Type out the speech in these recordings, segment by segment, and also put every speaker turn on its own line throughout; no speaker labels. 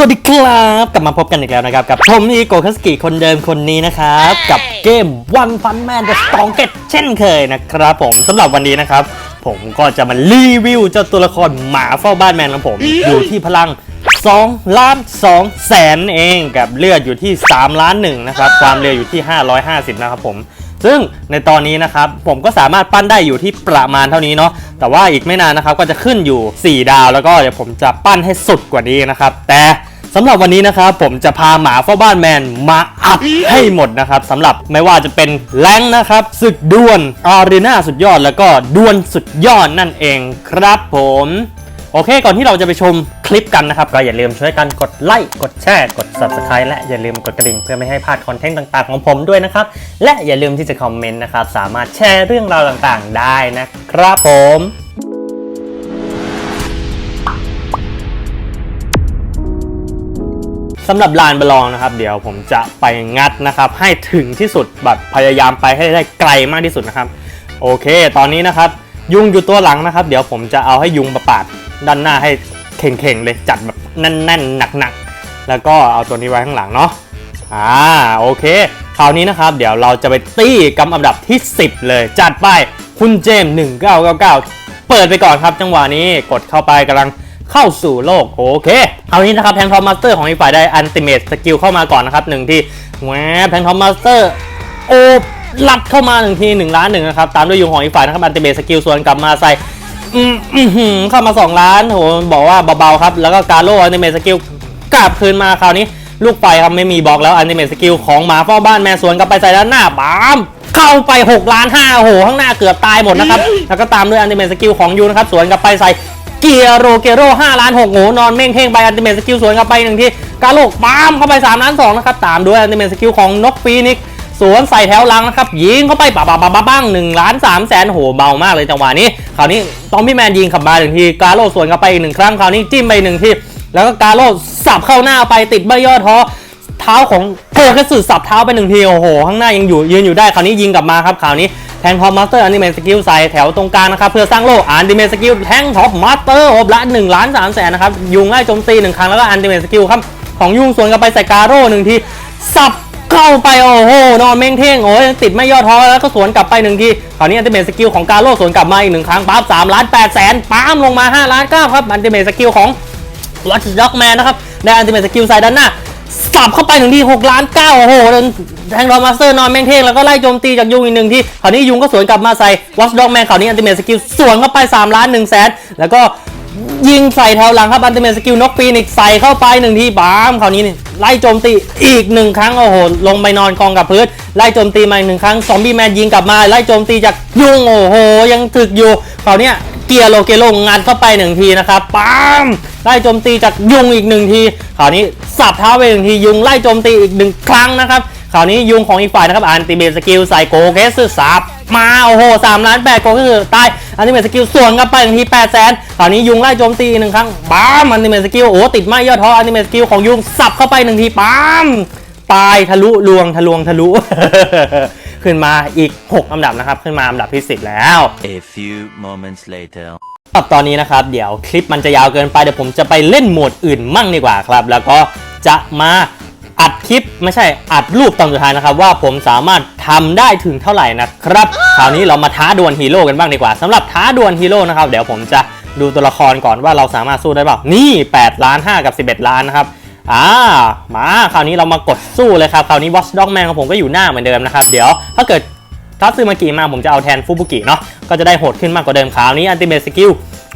วัสดีครับ กลับมาพบกันอีกแล้วนะครับ กับผมอีโกคัสกิคนเดิมคนนี้นะครับ กับเกม One Punch Man The Strong Get เช่นเคยนะครับผมสำหรับวันนี้นะครับ ผมก็จะมารีวิวเจ้าตัวละครหมาเฝ้าบ้านแมนของผม อยู่ที่พลัง 2 ล้าน2แสนเองกับเลือดอยู่ที่ 3 ล้านหนึ่งนะครับ ความเร็วอยู่ที่ 550 นะครับผมซึ่งในตอนนี้นะครับผมก็สามารถปั้นได้อยู่ที่ประมาณเท่านี้เนาะแต่ว่าอีกไม่นานนะครับก็จะขึ้นอยู่ 4 ดาว แล้วก็เดี๋ยวผมจะปั้นให้สุดกว่านี้นะครับ แต่ สำหรับวันนี้นะครับผมจะพาหมาเฝ้าบ้านแมนมาอัพให้หมดนะครับสำหรับไม่ว่าจะเป็นแรงค์นะครับศึกดวลอารีนาสุดยอดแล้วก็ดวลสุดยอดนั่นเองครับผม โอเคก่อนที่เราจะไปชมคลิปกันนะครับ ก็อย่าลืมช่วยกันกดไลค์กดแชร์กด subscribe และอย่าลืมกดกระดิ่งเพื่อไม่ให้พลาดคอนเทนต์ต่างๆของผมด้วยนะครับ และอย่าลืมที่จะคอมเมนต์นะครับสามารถแชร์เรื่องราวต่างๆ ได้นะครับผม สำหรับลานประลองนะครับ เดี๋ยวผมจะไปงัดนะครับ ให้ถึงที่สุดแบบพยายามไปให้ได้ไกลมากที่สุดนะครับ โอเค ตอนนี้นะครับ ยุงอยู่ตัวหลังนะครับ เดี๋ยวผมจะเอาให้ยุงประปาดด้านหน้าให้เข่งๆเลยจัดแบบแน่นๆหนักๆ แล้วก็เอาตัวนี้ไว้ข้างหลังเนาะอ่าโอเค คราวนี้นะครับ เดี๋ยวเราจะไปตี้กำอันดับที่ 10 เลย จัดไปคุณเจมส์1999 เปิดไปก่อนครับ จังหวะนี้กดเข้าไปกำลัง เข้าสู่โลก โอเคเอานี้นะครับแพนทอมมาสเตอร์ของอีกฝ่ายได้อันติเมตสกิลเข้ามาก่อนนะครับหนึ่งที่แหวแพนทอมมาสเตอร์โอบลัดเข้ามาหนึ่งทีหนึ่งล้านหนึ่งนะครับ ตามด้วยยุงของอีกฝ่ายนะครับอันติเมตสกิลส่วนกลับมาใส่เข้ามา 2 ล้านโหบอกว่าเบาๆครับ แล้วก็การโลอันติเมตสกิลกลับคืนมาคราวนี้ลูกไฟครับไม่มีบล็อกแล้วอันติเมตสกิลของหมาเฝ้าบ้านแมนสวนกลับไปใส่ด้านหน้าบามเข้าไป6ล้าน5โอ้โหข้างหน้าเกือบตายหมดนะครับ แล้วก็ตามด้วยอันติเมตสกิลของยูนะครับสวนกลับไปใส่ เกียโรเกโร5ล้าน6โหนอนเม่งเท่งไปอันติเมตสกิลสวนกลับไปหนึ่งทีกาโลกปามเข้าไป3ล้าน2นะครับตามด้วยอันติเมตสกิลของนกฟีนิกซ์สวนใส่แถวลังนะครับยิงเข้าไปปะปะปะปะบ้าง1ล้าน3แสนโหเบามากเลยจังหวะนี้คราวนี้ตอมพี่แมนยิงขับมาหนึ่งทีกาโลสวนกลับไปอีกหนึ่งครั้งคราวนี้จิ้มไปหนึ่งทีแล้วก็กาโลสับเข้าหน้าไปติดใบย่อท้อเท้าของโคแคสสึสับเท้าไปหนึ่งทีโอ้โหข้างหน้ายังอยู่ยืนอยู่ได้คราวนี้ยิงกลับมาครับคราวนี้ แทงท็อปมาสเตอร์อันดิเมนสกิลใส่แถวตรงกลางนะครับเพื่อสร้างโลกอันดิเมนสกิลแทงท็อปมาสเตอร์อบละ1ล้าน3แสนนะครับยุงไล่โจมตีหนึ่งครั้งแล้วก็อันดิเมนสกิลครับของยุงสวนกลับไปใส่กาโร่หนึ่งทีสับเข้าไปโอ้โหนอนเม่งเท่งโอ้ยติดไม่ย่อท้อแล้วก็สวนกลับไปหนึ่งทีคราวนี้อันดิเมสกิลของกาโร่สวนกลับมาอีกหนึ่งครั้งปั๊บสามล้านแปดแสนปั๊มลงมาห้าล้านเก้าครับอันดิเมสกิลของวัตด็อกแมนนะครับได้อันติเมสกิลใส่ด้านหน้า สับเข้าไปหนึ่งที6ล้าน9โอ้โหโดนแทงรอมาสเตอร์นอนแม่งเท่งแล้วก็ไล่โจมตีจากยุงอีกหนึ่งทีคราวนี้ยุงก็สวนกลับมาใส่วัตด็อกแมนคราวนี้อันติเมตสกิลสวนเข้าไป3ล้าน1แสนแล้วก็ยิงใส่แถวหลังครับอันติเมตสกิลนกปีนิกใส่เข้าไปหนึ่งทีบามคราวนี้นี่ไล่โจมตีอีกหนึ่งครั้งโอ้โหลงไปนอนกองกับพื้นไล่โจมตีมาอีกหนึ่งครั้งซอมบี้แมนยิงกลับมาไล่โจมตีจากยุงโอ้โหยังถึกอยู่คราวนี้ เกียร์โลเกโลงัดเข้าไปหนึ่งทีนะครับปั๊มไล่โจมตีจากยุงอีกหนึ่งทีคราวนี้สับเท้าไปหนึ่งทียุงไล่โจมตีอีกหนึ่งครั้งนะครับคราวนี้ยุงของอีกฝ่ายนะครับอันติเมตสกิลใส่โกเกสสับมาโอ้โหสามล้านแปดโกเกสตายอันติเมตสกิลส่วนกลับไปหนึ่งทีแปดแสนคราวนี้ยุงไล่โจมตีอีกหนึ่งครั้งปั๊มอันติเมตสกิลโอ้ติดไม้ยอดท้ออันติเมตสกิลของยุงสับเข้าไปหนึ่งทีปั๊มตายทะลุลวงทะลวงทะลุ ขึ้นมาอีก 6 อันดับนะครับ ขึ้นมาอันดับที่ 10 แล้ว
A few moments later.
ครับตอนนี้นะครับ เดี๋ยวคลิปมันจะยาวเกินไป เดี๋ยวผมจะไปเล่นโหมดอื่นมั่งดีกว่าครับ แล้วก็จะมาอัดคลิปไม่ใช่อัดรูปตอนสุดท้ายนะครับ ว่าผมสามารถทำได้ถึงเท่าไหร่นะครับ คราวนี้เรามาท้าดวลฮีโร่กันบ้างดีกว่าสำหรับท้าดวลฮีโร่นะครับ เดี๋ยวผมจะดูตัวละครก่อนว่าเราสามารถสู้ได้เปล่านี่8ล้าน5กับ 11 ล้านนะครับ อ่ามาคราวนี้เรามากดสู้เลยครับ คราวนี้ Watch Dog Man ของผมก็อยู่หน้าเหมือนเดิมนะครับ เดี๋ยวถ้าเกิดทัตซึมากิมาผมจะเอาแทนฟูบุกิเนาะก็จะได้โหดขึ้นมากกว่าเดิมคราวนี้อันติเมตสกิล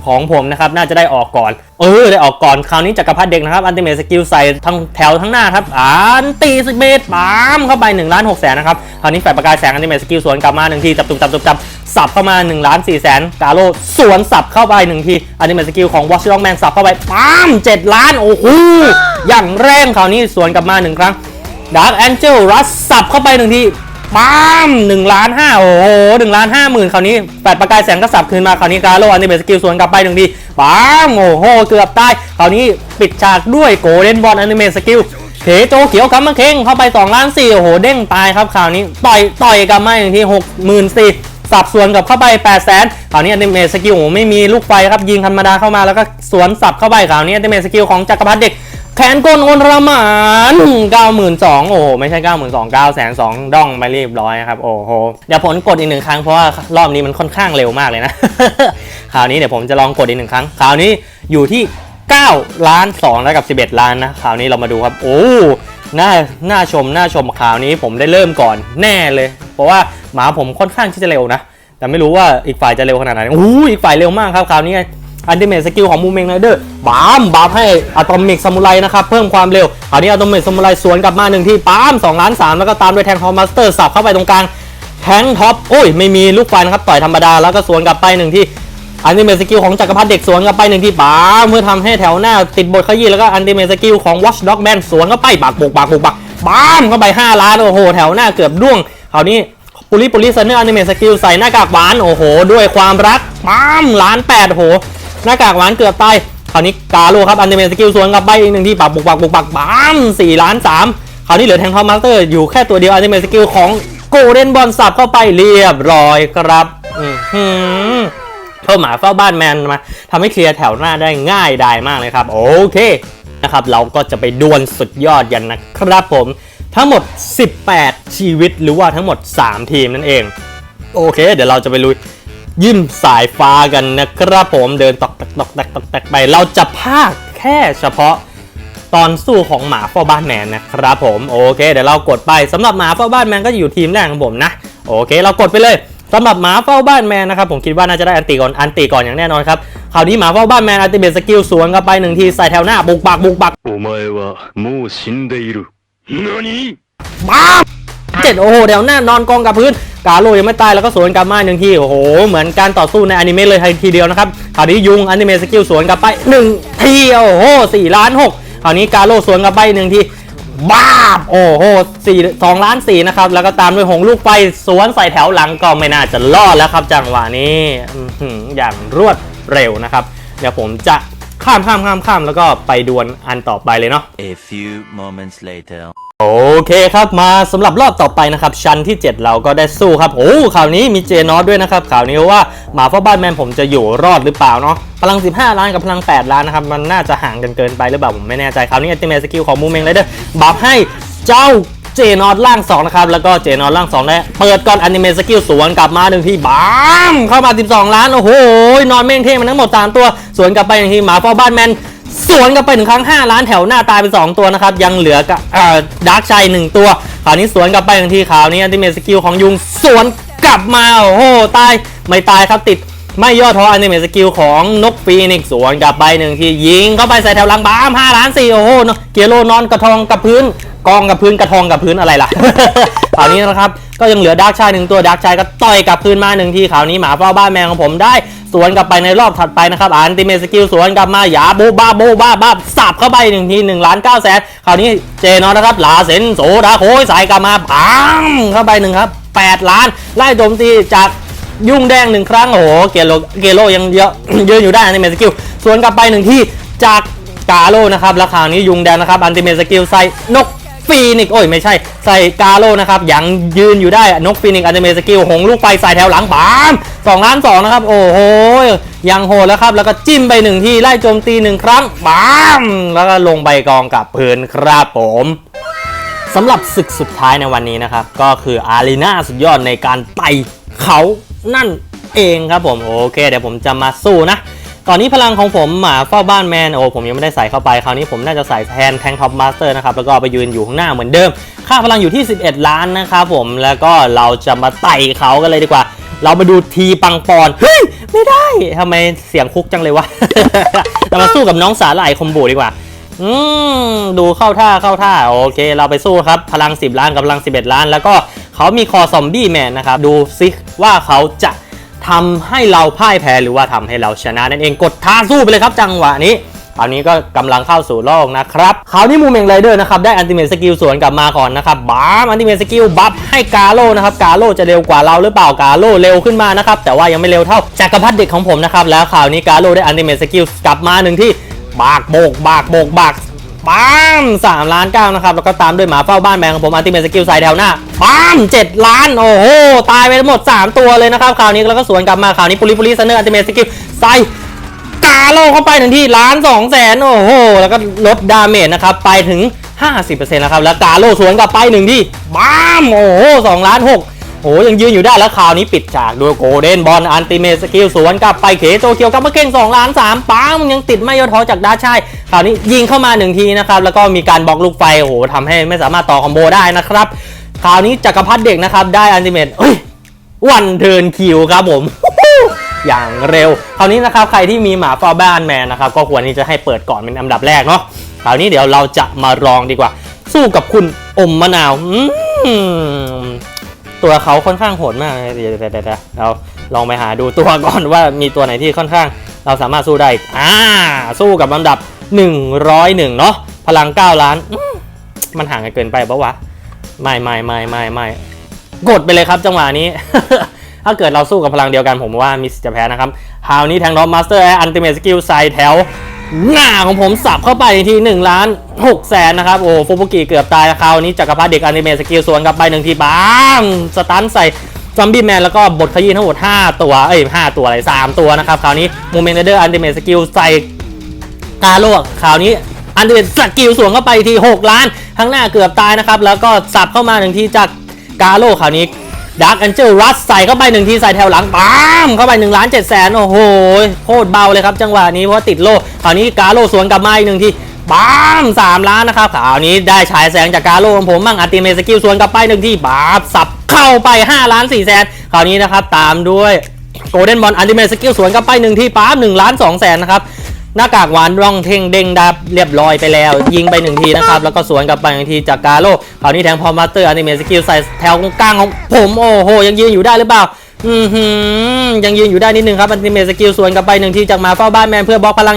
ของผมนะครับน่าจะได้ออกก่อน เออได้ออกก่อนคราวนี้จักรพรรดิเด็กนะครับอันติเมตสกิลใส่ทั้งแถวทั้งหน้าครับอันติสเมตปามเข้าไป1ล้าน6แสนนะครับคราวนี้แฝดประกายแสงอันติเมตสกิลสวนกลับมา1ทีจับตุ่มจับตุ่มจับสับเข้ามา1ล้าน4แสนกาโลสวนสับเข้าไป1ทีอันติเมตสกิลของวอชดองแมนสับเข้าไปปาม7ล้านโอ้โหอย่างแรงคราวนี้สวนกลับมาหนึ่งครั้งดาร์ a แองเจลรัสสับเข้าไปหนึ่งที ปั๊มหนึ่งล้านห้าโอ้โหหนึ่งล้านห้าหมื่นคราวนี้แปดประกายแสงก็สับคืนมาคราวนี้กาโลอันติเมตสกิลสวนกลับไปหนึ่งทีปั๊มโอ้โหเกือบตายคราวนี้ปิดฉากด้วยโกลเด้นบอลอันติเมตสกิลเขโจเขียวกำมะเข่งเข้าไป2ล้าน4โอ้โหเด้งตายครับคราวนี้ต่อยต่อยกับมาหนึ่งทีหกหมื่นสี่สับสวนกับเข้าไป8 0 0แสนคราวนี้อันติเมตสกิลโอ้ไม่มีลูกไฟครับยิงธรรมดาเข้ามาแล้วก็สวนสับเข้าไปคราวนี้อันติเมตสกิลของจักรพรรดิเด็ก แขนกลโอนระมาน92,000โอ้โหไม่ใช่ 92,000 9แสน2ด้องไปเรียบร้อยนะครับ โอ้โห เดี๋ยวผมกดอีกหนึ่งครั้งเพราะว่ารอบนี้มันค่อนข้างเร็วมากเลยนะ คราวนี้เดี๋ยวผมจะลองกดอีกหนึ่งครั้ง คราวนี้อยู่ที่ 9 ล้าน2แล้วกับ 11 ล้านนะ คราวนี้เรามาดูครับ โอ้น่าน่าชมน่าชมข่าวนี้ผมได้เริ่มก่อนแน่เลย เพราะว่าหมาผมค่อนข้างที่จะเร็วนะ แต่ไม่รู้ว่าอีกฝ่ายจะเร็วขนาดไหนโอ้อีกฝ่ายเร็วมากครับคราวนี้ อันติเมทสกิลของมูเมงไรเดอร์บามบามให้อะตอมิกซามูไรนะครับเพิ่มความเร็วคราวนี้อะตอมิกซามูไรสวนกลับมาหนึ่งที่ปั๊ม2ล้าน3แล้วก็ตามด้วยแทงทอมมาสเตอร์สับเข้าไปตรงกลางแทงท็อปโอ้ยไม่มีลูกไฟนะครับต่อยธรรมดาแล้วก็สวนกลับไปหนึ่งที่อันติเมทสกิลของจักรพรรดิเด็กสวนกลับไปหนึ่งที่ป๋าเมื่อทำให้แถวหน้าติดบทขยี้แล้วก็อันติเมทสกิลของ Watch Dog Man สวนเข้าไปปากบกปากบกปากบามเข้าไป5ล้านโอ้โหแถวหน้าเกือบด้วงคราวนี้ปุริปุริเซนเนอร์อนิเมทสกิลใส่หน้ากากหวานโอ้โห ด้วยความรักบ้มล้านแปดโอ้โห หน้ากากหวานเกือบตายคราวนี้กาโลครับอันติเมทสกิลสวนกลับไปอีกหนึ่งที่ปากบุกปากบุกปากบ้ามสี่ล้านสามคราวนี้เหลือแทงทอมมาสเตอร์อยู่แค่ตัวเดียวอันติเมทสกิลของโกลเด้นบอลสับเข้าไปเรียบร้อยครับอือหือเพิ่มหมาเฝ้าบ้านแมนมาทำให้เคลียร์แถวหน้าได้ง่ายดายมากเลยครับโอเคนะครับเราก็จะไปดวลสุดยอดกันนะครับผม ทั้งหมด 18 ชีวิตหรือว่าทั้งหมด 3 ทีมนั่นเอง โอเค เดี๋ยวเราจะไปลุย ยิ้มสายฟ้ากันนะครับผมเดินตอกตอกตอกตอกตอกตอกไป เราจะพากแค่เฉพาะตอนสู้ของหมาเฝ้าบ้านแมนนะครับผมโอเค เดี๋ยวเรากดไปสำหรับหมาเฝ้าบ้านแมนก็อยู่ทีมแรกของผมนะโอเค เรากดไปเลยสำหรับหมาเฝ้าบ้านแมนนะครับผมคิดว่าน่าจะได้อันติก่อนอันติก่อนอย่างแน่นอนครับคราวนี้หมาเฝ้าบ้านแมนอัลติเมทสกิลสวนกันไปหนึ่งทีใส่แถวหน้าบุกบักบุกบัก
โอ้ไม่ว่ามูชินเดอรุนนี่
บ้าเจ็ดโอ้โหแถวหน้านอนกองกับพื้น กาโลยังไม่ตายแล้วก็สวนกลับมาหนึ่งทีโอ้โหเหมือนการต่อสู้ในอนิเมะเลยทีเดียวนะครับคราวนี้ยุงอนิเมะสกิลสวนกลับไปหนึ่งทีโอ้โหสี่ล้านหกคราวนี้กาโลสวนกลับไปหนึ่งทีบ้าบโอ้โหสี่สองล้านสี่นะครับ แล้วก็ตามด้วยหงลูกไฟสวนใส่แถวหลังก็ไม่น่าจะรอดแล้วครับจังหวะนี้อย่างรวดเร็วนะครับ เดี๋ยวผมจะ ข้ามข้ามข้ามข้ามแล้วก็ไปดวลอันต่อไปเลยเนาะ
A few moments later.
โอเคครับมาสำหรับรอบต่อไปนะครับชั้นที่ 7 เราก็ได้สู้ครับโอ้ข่าวนี้มีเจนอสด้วยนะครับข่าวนี้ว่าหมาเฝ้าบ้านแมนผมจะอยู่รอดหรือเปล่าเนาะพลัง 15 ล้านกับพลัง 8 ล้านนะครับมันน่าจะห่างกันเกินไปหรือเปล่าผมไม่แน่ใจคราวนี้อัติเมสกิลของมูเมงไรเดอร์บัฟให้เจ้า เจนอสล่าง2นะครับแล้วก็เจนอสล่าง2ได้เปิดก่อนอนิเมะสกิลสวนกลับมาหนึ่งทีบ้ามเข้ามา 12 ล้านโอ้โหนอนเม่งเท่มันทั้งหมดสามตัวสวนกลับไปหนึ่งทีหมาเฝ้าบ้านแมนสวนกันไปหนึ่งครั้ง 5 ล้านแถวหน้าตายไป2ตัวนะครับ ยังเหลือกับดาร์กชัย1ตัวคราวนี้สวนกลับไปทันทีข่าวนี้อนิเมทสกิลของยุงสวนกลับมาโอ้โหตายไม่ตายครับติดไม่ย่อท้ออนิเมทสกิลของนกฟีนิกสวนกลับไปหนึ่งทียิงเข้าไปใส่แถวหลังบ้าม5ล้าน4โอ้โหเกียโรนอนกระทองกับพื้น กองกับพื้นกระทองกับพื้นอะไรล่ะข่าวนี้นะครับก็ยังเหลือดาร์กชายหนึ่งตัวดาร์กชายก็ต่อยกลับคืนมาหนึ่งทีข่าวนี้หมาเฝ้าบ้านแมวของผมได้สวนกลับไปในรอบถัดไปนะครับอันติเมสกิลสวนกลับมาหยาบูบ้าบูบ้าบ้าสับเข้าไปหนึ่งทีหนึ่งล้านเก้าแสนคราวนี้เจนอนนะครับลาเซนโซดาโคยใส่กลับมาปังเข้าไปหนึ่งครับแปดล้านไล่โจมตีจากยุ่งแดงหนึ่งครั้งโอ้โหเกโลเกโลยังเยอะยืนอยู่ได้อันติเมสกิลสวนกลับไปหนึ่งที่จากกาโลนะครับแล้วคราวนี้ยุงแดงนะครับอันติเมสกิลใส่นก ฟีนิกซ์โอ้ยไม่ใช่ใส่กาโลนะครับยังยืนอยู่ได้นกฟีนิกซ์อันเดเมสกิลหงลูกไฟใส่แถวหลังบามสองล้านสองนะครับ โอ้โหยังโหดแล้วครับ แล้วก็จิ้มไปหนึ่งที่ไล่โจมตีหนึ่งครั้งบามแล้วก็ลงใบกองกับพื้นครับผมสำหรับศึกสุดท้ายในวันนี้นะครับ ก็คืออารีนาสุดยอดในการไต่เขานั่นเองครับผม โอเค เดี๋ยวผมจะมาสู้นะ ตอนนี้พลังของผมหมาเฝ้าบ้านแมนโอ้ผมยังไม่ได้ใส่เข้าไป คราวนี้ผมน่าจะใส่แทนแทงท็อปมาสเตอร์นะครับแล้วก็ไปยืนอยู่ข้างหน้าเหมือนเดิม ค่าพลังอยู่ที่ 11 ล้านนะครับผมแล้วก็เราจะมาไต่เขากันเลยดีกว่า เรามาดูทีปังปอนเฮ้ยไม่ได้ทำไมเสียงคุกจังเลยวะเรามาสู้กับน้องสาหร่ายคอมโบดีกว่าอืมดูเข้าท่าเข้าท่าโอเค เราไปสู้ครับพลัง 10 ล้านกับพลัง 11 ล้าน แล้วก็เขามีคอซอมบี้แมนนะครับดูซิว่าเขาจะ ทำให้เราพ่ายแพ้หรือว่าทำให้เราชนะนั่นเองกดท้าสู้ไปเลยครับจังหวะนี้คราวนี้ก็กำลังเข้าสู่โลกนะครับคราวนี้มูเมงไรเดอร์นะครับได้อันติเมทสกิลสวนกลับมาก่อนนะครับบาอันติเมทสกิลบัฟให้กาโลนะครับกาโลจะเร็วกว่าเราหรือเปล่ากาโลเร็วขึ้นมานะครับแต่ว่ายังไม่เร็วเท่าจักรพรรดิเด็กของผมนะครับแล้วคราวนี้กาโลได้อันติเมทสกิลกลับมาหนึ่งที่บากโบกบากโบกบาก ปัมสามล้านเก้านะครับ แล้วก็ตามด้วยหมาเฝ้าบ้านแมงของผมอันติเมทสกิลใส่แถวหน้าปัมเจ็ดล้าน โอ้โห ตายไปทั้งหมด 3 ตัวเลยนะครับ คราวนี้แล้วก็สวนกลับมา คราวนี้ปุริปุริเซเนอร์อันติเมทสกิลใส่กาโลเข้าไปหนึ่งที่ล้านสองแสนโอ้โห แล้วก็ลดดาเมจนะครับ ไปถึง 50%นะครับ แล้วกาโลสวนกลับไปหนึ่งที่บ้ามโอ้โหสองล้านหกโอ้ยังยืนอยู่ได้แล้วคราวนี้ปิดฉากด้วยโกลเด้นบอลอันติเมสกิลสวนกลับไปเขโตเกียวกับมาเก่ง2ล้าน3ป้ามยังติดไม่ย่อท้อจากดาชาย ราวนี้ยิงเข้ามาหนึ่งทีนะครับแล้วก็มีการบล็อกลูกไฟโอ้โหทำให้ไม่สามารถต่อคอมโบได้นะครับคราวนี้จักรพรรดิเด็กนะครับได้อันติเมตเอ้ยวันเทินคิวครับผมอย่างเร็ว คราวนี้นะครับใครที่มีหมาฟาบ้านแมนนะครับก็ควรที่จะให้เปิดก่อนเป็นอันดับแรกเนาะคราวนี้เดี๋ยวเราจะมาลองดีกว่า สู้กับคุณอมมะนาวตัวเขาค่อนข้างโหดมากเดี๋ยวเดี๋ยวเราลองไปหาดูตัวก่อนว่ามีตัวไหนที่ค่อนข้าง เราสามารถสู้ได้อ่าสู้กับลำดับ 101 เนาะพลัง 9 ล้านมมันห่างกันเกินไปปะวะ ไม่ไม่ไม่ไม่ไม่กดไปเลยครับจังหวะนี้ ถ้าเกิดเราสู้กับพลังเดียวกันผมว่ามิสจะแพ้นะครับคราวนี้แทงน้องมาสเตอร์แอร์อันติเมทสกิลใส่แถว หน้าของผมสับเข้าไปที1ล้าน6แสนนะครับ โอ้ฟูบุกิเกือบตายคราวนี้จักรพรรดิเด็กอันติเมทสกิลสวนกลับไปหนึ่งทีบ้างสตันใส่ซอมบี้แมนแล้วก็บทขยี้ทั้งหมด 5 ตัว เอ้ย 5 ตัวอะไร 3 ตัวนะครับ คราวนี้โมเมนเดอร์อันติเมทสกิลใส่ กาโลกคราวนี้อันเดนสกิลสวนเข้าไปที6ล้านข้างหน้าเกือบตายนะครับ แล้วก็สับเข้ามาหนึ่งทีจากกาโลคราวนี้ดาร์กแอนเจลรัสใส่เข้าไปหนึ่งทีใส่แถวหลังปามเข้าไป1ล้าน7แสนโอ้โหโคตรเบาเลยครับจังหวะนี้เพราะติดโลคราวนี้กาโลสวนกลับมาอีกหนึ่งทีปามสามล้านนะครับคราวนี้ได้ฉายแสงจากกาโลของผมมั่งอัติเมสกิลสวนกลับไปหนึ่งทีปามสับเข้าไป5ล้าน4แสนคราวนี้นะครับตามด้วยโกลเด้นบอลอันติเมสกิลสวนกลับไปหนึ่งทีปาม1ล้าน2แสนนะครับ หน้ากากหวานร่องเท่งเด้งดับเรียบร้อยไปแล้ว ยิงไปหนึ่งทีนะครับ แล้วก็สวนกลับไปหนึ่งทีจากกาโลคราวนี้แทงพอมาสเตอร์อนิเมะสกิลใส่แถวกลางของผมโอ้โห ยังยืนอยู่ได้หรือเปล่าอือหือยังยืนอยู่ได้นิดนึงครับอนิเมะสกิลสวนกลับไปหนึ่งทีจากมาเฝ้าบ้านแมนเพื่อบล็อกพลัง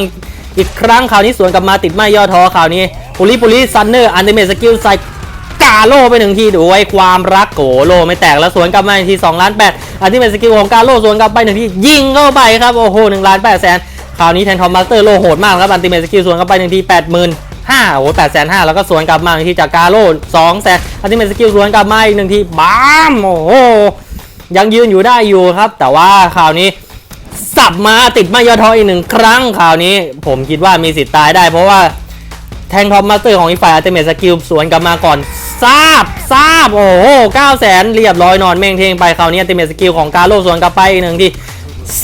อีกครั้งคราวนี้สวนกลับมาติดไม่ย่อท้อคราวนี้ปุริปุริซันเนอร์อนิเมะสกิลใส่กาโลไปหนึ่งทีด้วยความรักโกโลไม่แตกแล้วสวนกลับมาอีกที2ล้าน8อันที่เป็นสกิลของกาโลสวนกลับไปหนึ่งทียิงเข้าไปครับโอ้โห1ล้าน8แสน คราวนี้แทนทอมมาสเตอร์โลโหดมากครับอันติเมทสกิลสวนกลับไปหนึ่งที8 0 0 0 5โอ้โห8แสน5แล้วก็สวนกลับมาหนึ่งทีจากกาโล2แสนอันติเมทสกิลสวนกลับมาอีกหนึ่งทีบ้ามโอ้โหยังยืนอยู่ได้อยู่ครับ แต่ว่าคราวนี้สับมาติดไม่ยอทออีกหนึ่งครั้งคราวนี้ ผมคิดว่ามีสิทธิ์ตายได้ เพราะว่าแทงท็อปมาสเตอร์ของอีกฝ่ายอัลติเมทสกิลสวนกลับมาก่อนทราบทราบโอ้โหเก้าแสนเรียบร้อยนอนเม่งเทงไปคราวนี้อัลติเมทสกิลของกาโลสวนกลับไปอีกหนึ่งที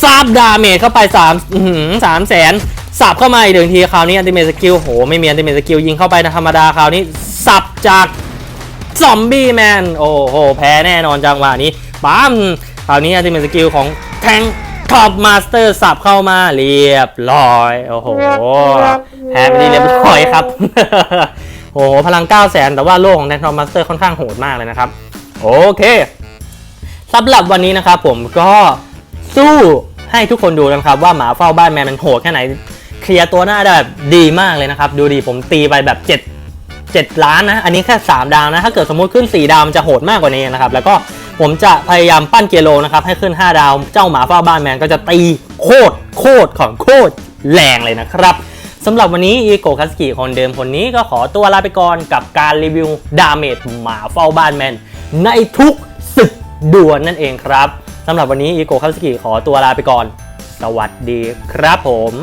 ทราบดาเมจเข้าไป3ามสามแสนสับเข้ามาอีกหนึ่งทีคราวนี้อัลติเมสกิลโหไม่มีอัลติเมสกิลยิงเข้าไปนะธรรมดาคราวนี้สับจากซอมบี้แมนโอ้โหแพ้แน่นอนจังหวะนี้ปั๊มคราวนี้อัลติเมสกิลของแทงท็อปมาสเตอร์สับเข้ามาเรียบร้อยโอ้โหแพ้ไปที่เรียบร้อยครับโอ้โหพลัง 9 0 0แสนแต่ว่าโลกของแทนทอมมาสเตอร์ค่อนข้างโหดมากเลยนะครับ โอเคสำหรับวันนี้นะครับผมก็ สู้ให้ทุกคนดูนะครับว่าหมาเฝ้าบ้านแมนมันโหดแค่ไหน เคลียร์ตัวหน้าได้แบบดีมากเลยนะครับ ดูดีผมตีไปแบบ 7 7 ล้านนะ อันนี้แค่ 3 ดาวนะ ถ้าเกิดสมมุติขึ้น 4 ดาวมันจะโหดมากกว่านี้นะครับ แล้วก็ผมจะพยายามปั้นเกโลนะครับให้ขึ้น 5 ดาว เจ้าหมาเฝ้าบ้านแมนก็จะตีโคตรโคตรของโคตรแรงเลยนะครับสำหรับวันนี้อีโกคัสกิคนเดิมคนนี้ก็ขอตัวลาไปก่อนกับการรีวิวดาเมจหมาเฝ้าบ้านแมนในทุกศึกดวลนั่นเองครับ สำหรับวันนี้อีโกคาสกิขอตัวลาไปก่อน สวัสดีครับผม